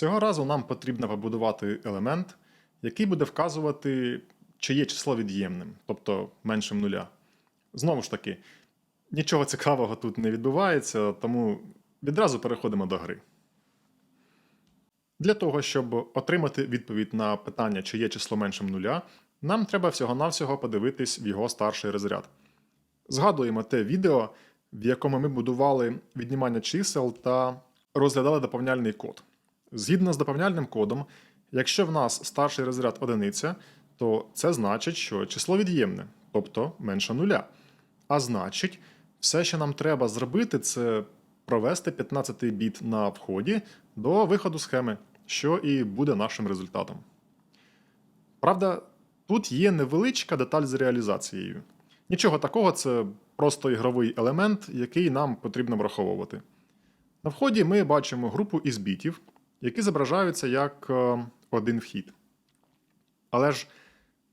Цього разу нам потрібно побудувати елемент, який буде вказувати, чи є число від'ємним, тобто меншим нуля. Знову ж таки, нічого цікавого тут не відбувається, тому відразу переходимо до гри. Для того, щоб отримати відповідь на питання, чи є число меншим нуля, нам треба всього-навсього подивитись в його старший розряд. Згадуємо те відео, в якому ми будували віднімання чисел та розглядали доповняльний код. Згідно з доповняльним кодом, якщо в нас старший розряд одиниця, то це значить, що число від'ємне, тобто менше нуля. А значить, все, що нам треба зробити, це провести 15-й біт на вході до виходу схеми, що і буде нашим результатом. Правда, тут є невеличка деталь з реалізацією. Нічого такого, це просто ігровий елемент, який нам потрібно враховувати. На вході ми бачимо групу із бітів, які зображаються як е, один вхід. Але ж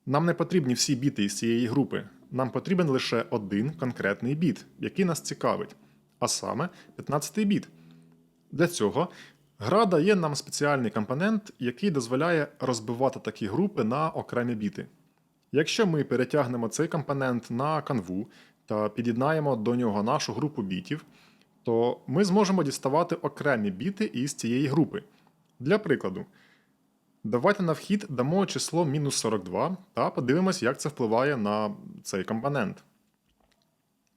нам не потрібні всі біти із цієї групи. Нам потрібен лише один конкретний біт, який нас цікавить, а саме 15-й біт. Для цього гра дає нам спеціальний компонент, який дозволяє розбивати такі групи на окремі біти. Якщо ми перетягнемо цей компонент на канву та під'єднаємо до нього нашу групу бітів, то ми зможемо діставати окремі біти із цієї групи. Для прикладу, давайте на вхід дамо число мінус 42 та подивимось, як це впливає на цей компонент.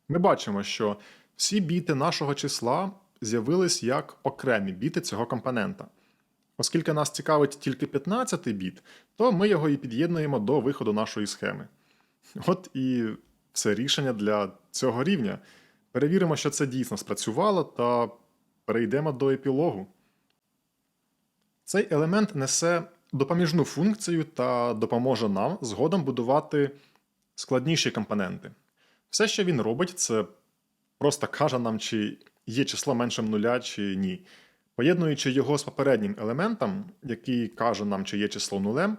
Ми бачимо, що всі біти нашого числа з'явились як окремі біти цього компонента. Оскільки нас цікавить тільки 15 біт, то ми його і під'єднуємо до виходу нашої схеми. От і все рішення для цього рівня. Перевіримо, що це дійсно спрацювало, та перейдемо до епілогу. Цей елемент несе допоміжну функцію та допоможе нам згодом будувати складніші компоненти. Все, що він робить, це просто каже нам, чи є число меншим нуля, чи ні. Поєднуючи його з попереднім елементом, який каже нам, чи є число нулем,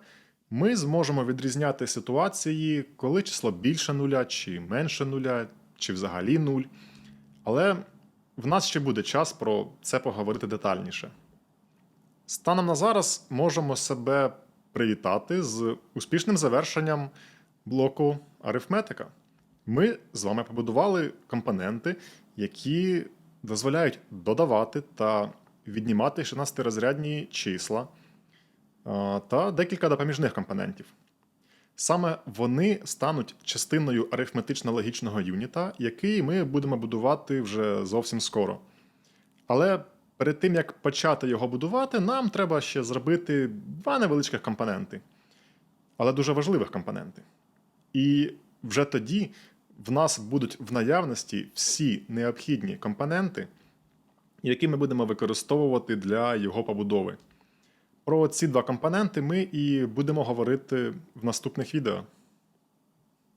ми зможемо відрізняти ситуації, коли число більше нуля, чи менше нуля, чи взагалі нуль. Але в нас ще буде час про це поговорити детальніше. Станом на зараз можемо себе привітати з успішним завершенням блоку арифметика. Ми з вами побудували компоненти, які дозволяють додавати та віднімати 16-розрядні числа та декілька допоміжних компонентів. Саме вони стануть частиною арифметично-логічного юніта, який ми будемо будувати вже зовсім скоро. Але перед тим як почати його будувати, нам треба ще зробити два невеличких компоненти, але дуже важливих компоненти. І вже тоді в нас будуть в наявності всі необхідні компоненти, які ми будемо використовувати для його побудови. Про ці два компоненти ми і будемо говорити в наступних відео.